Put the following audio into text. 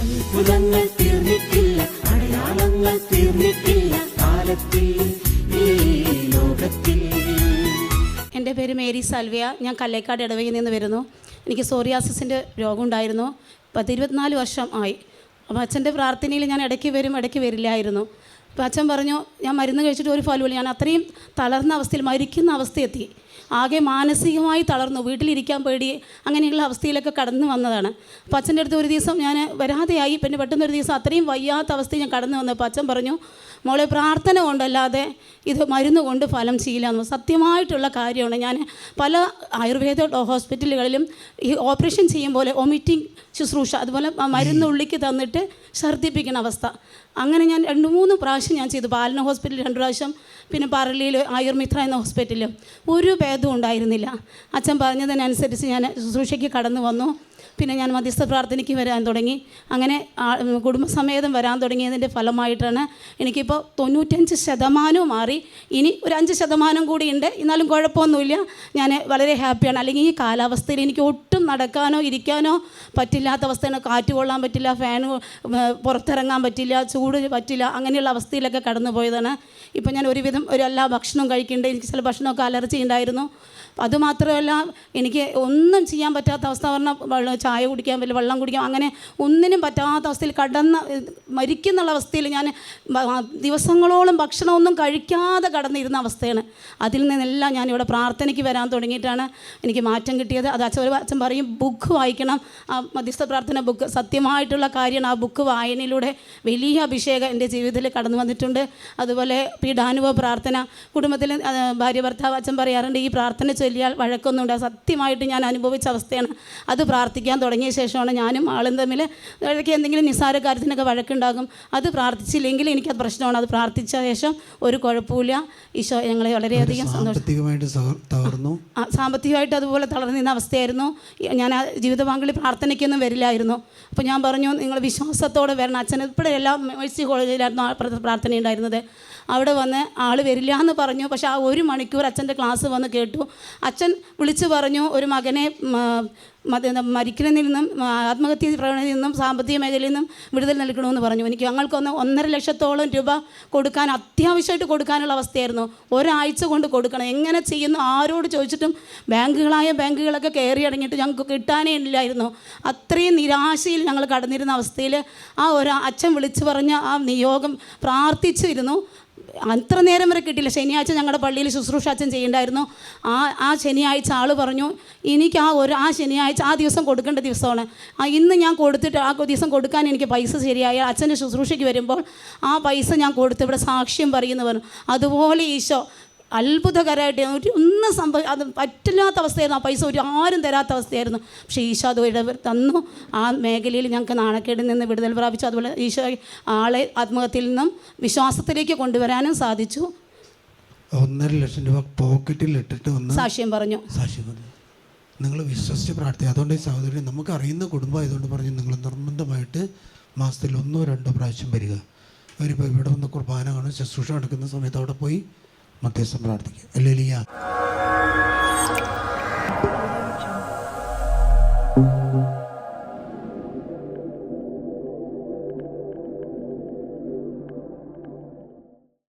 അത്ഭുതങ്ങൾ തീർന്നിട്ടില്ല അടയാളങ്ങൾ തീർന്നിട്ടില്ല കാലത്തിൽ എന്റെ പേര് മേരി സൽവിയ ഞാൻ കല്ലേക്കാട് ഇടവകയിൽ നിന്ന് വരുന്നു. എനിക്ക് സോറിയാസിന്റെ രോഗം ഉണ്ടായിരുന്നു പത്ത് ഇരുപത്തിനാല് വർഷം ആയി. അപ്പോൾ അച്ഛന്റെ പ്രാർത്ഥനയിൽ ഞാൻ ഇടയ്ക്ക് വരും ഇടയ്ക്ക് വരില്ലായിരുന്നു. അപ്പോൾ അച്ഛൻ പറഞ്ഞു ഞാൻ മരുന്ന് കഴിച്ചിട്ട് ഒരു ഫലമില്ല ഞാൻ അത്രയും തളർന്ന അവസ്ഥയിൽ മരിക്കുന്ന അവസ്ഥയെത്തി. ആകെ മാനസികമായി തളർന്നു. വീട്ടിലിരിക്കാൻ പേടി അങ്ങനെയുള്ള അവസ്ഥയിലൊക്കെ കടന്നു വന്നതാണ്. അപ്പം അച്ഛന്റെ അടുത്ത് ഒരു ദിവസം ഞാൻ വരാതെയായി. പിന്നെ പെട്ടെന്ന് ഒരു ദിവസം അത്രയും വയ്യാത്ത അവസ്ഥയിൽ ഞാൻ കടന്നു വന്നപ്പോൾ അച്ഛൻ പറഞ്ഞു മോളെ പ്രാർത്ഥന കൊണ്ടല്ലാതെ ഇത് മരുന്ന് കൊണ്ട് ഫലം ചെയ്യില്ല സത്യമായിട്ടുള്ള കാര്യമാണ്. ഞാൻ പല ആയുർവേദ ഹോസ്പിറ്റലുകളിലും ഈ ഓപ്പറേഷൻ ചെയ്യുമ്പോൾ പോലെ ഒമിറ്റിംഗ് ശുശ്രൂഷ അതുപോലെ മരുന്ന് ഉള്ളിക്ക് തന്നിട്ട് ഛർദ്ദിപ്പിക്കുന്ന അവസ്ഥ. അങ്ങനെ ഞാൻ രണ്ട് മൂന്ന് പ്രാവശ്യം ഞാൻ ചെയ്തു. പാലന ഹോസ്പിറ്റലിൽ രണ്ട് പ്രാവശ്യം പിന്നെ പറളിയിൽ ആയുർമിത്ര എന്ന ഹോസ്പിറ്റലിൽ ഒരു ഭേദവും ഉണ്ടായിരുന്നില്ല. അച്ഛൻ പറഞ്ഞതിനനുസരിച്ച് ഞാൻ ശുശ്രൂഷയ്ക്ക് കടന്നു വന്നു. പിന്നെ ഞാൻ മധ്യസ്ഥ പ്രാർത്ഥനയ്ക്ക് വരാൻ തുടങ്ങി. അങ്ങനെ കുടുംബസമേതം വരാൻ തുടങ്ങിയതിന്റെ ഫലമായിട്ടാണ് എനിക്കിപ്പോൾ തൊണ്ണൂറ്റഞ്ച് ശതമാനവും മാറി. ഇനി ഒരു അഞ്ച് ശതമാനം കൂടി ഉണ്ട്. എന്നാലും കുഴപ്പമൊന്നുമില്ല. ഞാൻ വളരെ ഹാപ്പിയാണ്. അല്ലെങ്കിൽ ഈ കാലാവസ്ഥയിൽ എനിക്ക് ഒട്ടും നടക്കാനോ ഇരിക്കാനോ പറ്റില്ലാത്ത അവസ്ഥയാണ്. കാറ്റ് കൊള്ളാൻ പറ്റില്ല ഫാൻ പുറത്തിറങ്ങാൻ പറ്റില്ല ചൂട് പറ്റില്ല അങ്ങനെയുള്ള അവസ്ഥയിലൊക്കെ കടന്നു പോയതാണ്. ഇപ്പം ഞാൻ ഒരുവിധം ഒരു എല്ലാ ഭക്ഷണവും കഴിക്കേണ്ടത് എനിക്ക് ചില ഭക്ഷണമൊക്കെ അലർജി ഉണ്ടായിരുന്നു. അതുമാത്രമല്ല എനിക്ക് ഒന്നും ചെയ്യാൻ പറ്റാത്ത അവസ്ഥ പറഞ്ഞാൽ ചായ കുടിക്കാൻ വല്ല വെള്ളം കുടിക്കാൻ അങ്ങനെ ഒന്നിനും പറ്റാത്ത അവസ്ഥയിൽ കടന്ന് മരിക്കുന്നുള്ള അവസ്ഥയിൽ ഞാൻ ദിവസങ്ങളോളം ഭക്ഷണമൊന്നും കഴിക്കാതെ കടന്നിരുന്ന അവസ്ഥയാണ്. അതിൽ നിന്നെല്ലാം ഞാനിവിടെ പ്രാർത്ഥനയ്ക്ക് വരാൻ തുടങ്ങിയിട്ടാണ് എനിക്ക് മാറ്റം കിട്ടിയത്. അത് അച്ഛൻ ഒരു അച്ഛൻ പറയും ബുക്ക് വായിക്കണം. ആ മധ്യസ്ഥ പ്രാർത്ഥന ബുക്ക് സത്യമായിട്ടുള്ള കാര്യമാണ് ആ ബുക്ക് വായനയിലൂടെ വലിയ അഭിഷേകം എന്റെ ജീവിതത്തിൽ കടന്നു വന്നിട്ടുണ്ട്. അതുപോലെ പീഡാനുഭവ പ്രാർത്ഥന കുടുംബത്തിൽ ഭാര്യ ഭർത്താവ് അച്ഛൻ പറയാറുണ്ട് ഈ പ്രാർത്ഥന ചൊല്ലിയാൽ വഴക്കൊന്നും സത്യമായിട്ട് ഞാൻ അനുഭവിച്ച അവസ്ഥയാണ്. അത് പ്രാർത്ഥിക്കാൻ തുടങ്ങിയ ശേഷമാണ് ഞാനും ആളും തമ്മിൽ ഇടയ്ക്ക് എന്തെങ്കിലും നിസ്സാര കാര്യത്തിനൊക്കെ വഴക്കുണ്ടാകും. അത് പ്രാർത്ഥിച്ചില്ലെങ്കിൽ എനിക്കത് പ്രശ്നമാണ്. അത് പ്രാർത്ഥിച്ച ശേഷം ഒരു കുഴപ്പമില്ല ഈശോ ഞങ്ങളെ വളരെയധികം സന്തോഷം. സാമ്പത്തികമായിട്ട് അതുപോലെ തളർന്നിരുന്ന അവസ്ഥയായിരുന്നു. ഈ- ഞാൻ ആ ജീവിത പങ്കാളി പ്രാർത്ഥനയ്ക്കൊന്നും വരില്ലായിരുന്നു. അപ്പോൾ ഞാൻ പറഞ്ഞു നിങ്ങൾ വിശ്വാസത്തോടെ വരണം. അച്ഛൻ ഇപ്പോഴും എല്ലാം മേഴ്സി കോളേജിലായിരുന്നു ആ പ്രാർത്ഥന ഉണ്ടായിരുന്നത്. അവിടെ വന്ന് ആൾ വരില്ല എന്ന് പറഞ്ഞു. പക്ഷേ ആ ഒരു മണിക്കൂർ അച്ഛന്റെ ക്ലാസ് വന്ന് കേട്ടു. അച്ഛൻ വിളിച്ചു പറഞ്ഞു ഒരു മകനെ മരിക്കുന്നതിൽ നിന്നും ആത്മഹത്യ പ്രവണതയിൽ നിന്നും സാമ്പത്തിക മേഖലയിൽ നിന്നും വിടുതൽ നൽകണമെന്ന് പറഞ്ഞു. എനിക്ക് ഞങ്ങൾക്കൊന്ന് ഒന്നര ലക്ഷത്തോളം രൂപ കൊടുക്കാൻ അത്യാവശ്യമായിട്ട് കൊടുക്കാനുള്ള അവസ്ഥയായിരുന്നു. ഒരാഴ്ച കൊണ്ട് കൊടുക്കണം. എങ്ങനെ ചെയ്യുന്നു? ആരോട് ചോദിച്ചിട്ടും ബാങ്കുകളായ ബാങ്കുകളൊക്കെ കയറി അടങ്ങിയിട്ട് ഞങ്ങൾക്ക് കിട്ടാനേ ഇല്ലായിരുന്നു. അത്രയും നിരാശയിൽ ഞങ്ങൾ കടന്നിരുന്ന അവസ്ഥയിൽ ആ ഒരു അച്ഛൻ വിളിച്ചു പറഞ്ഞ ആ നിയോഗം പ്രാർത്ഥിച്ചിരുന്നു. അത്ര നേരം വരെ കിട്ടിയില്ല. ശനിയാഴ്ച ഞങ്ങളുടെ പള്ളിയിൽ ശുശ്രൂഷ അച്ഛൻ ചെയ്യണ്ടായിരുന്നു. ആ ആ ശനിയാഴ്ച ആൾ പറഞ്ഞു എനിക്ക് ആ ഒരു ആ ശനിയാഴ്ച ആ ദിവസം കൊടുക്കേണ്ട ദിവസമാണ്. ആ ഇന്ന് ഞാൻ കൊടുത്തിട്ട് ആ ദിവസം കൊടുക്കാൻ എനിക്ക് പൈസ ശരിയായ. അച്ഛന്റെ ശുശ്രൂഷയ്ക്ക് വരുമ്പോൾ ആ പൈസ ഞാൻ കൊടുത്ത് ഇവിടെ സാക്ഷ്യം പറയുന്നു പറഞ്ഞു അതുപോലെ ഈശോ അത്ഭുതകരമായിട്ട് ഒരു ഒന്നും സംഭവം അത് പറ്റില്ലാത്ത അവസ്ഥയായിരുന്നു. ആ പൈസ ഒരു ആരും തരാത്ത അവസ്ഥയായിരുന്നു. പക്ഷേ ഈശോ അത് ഇടവർ തന്നു. ആ മേഖലയിൽ ഞങ്ങൾക്ക് നാണക്കേടിൽ നിന്ന് വിടുതൽ പ്രാപിച്ചു. അതുപോലെ ഈശോ ആളെ ആത്മഹത്യയിൽ നിന്നും വിശ്വാസത്തിലേക്ക് കൊണ്ടുവരാനും സാധിച്ചു. ഒന്നര ലക്ഷം രൂപ പോക്കറ്റിൽ ഇട്ടിട്ട് വന്ന് സാക്ഷ്യം പറഞ്ഞു. സാക്ഷ്യം പറഞ്ഞു. നിങ്ങൾ വിശ്വസിച്ച് പ്രാർത്ഥിക്കുക. അതുകൊണ്ട് ഈ സഹോദരി നമുക്ക് അറിയുന്ന കുടുംബം ആയതുകൊണ്ട് പറഞ്ഞു നിങ്ങൾ നിർബന്ധമായിട്ട് മാസത്തിൽ ഒന്നോ രണ്ടോ പ്രാവശ്യം വരിക. അവരിപ്പോൾ ഇവിടെ വന്ന് കുർബാന കാണും ശുശ്രൂഷ നടക്കുന്ന സമയത്ത് അവിടെ പോയി മധ്യസ്ഥം പ്രാർത്ഥിക്കുക. അല്ലേ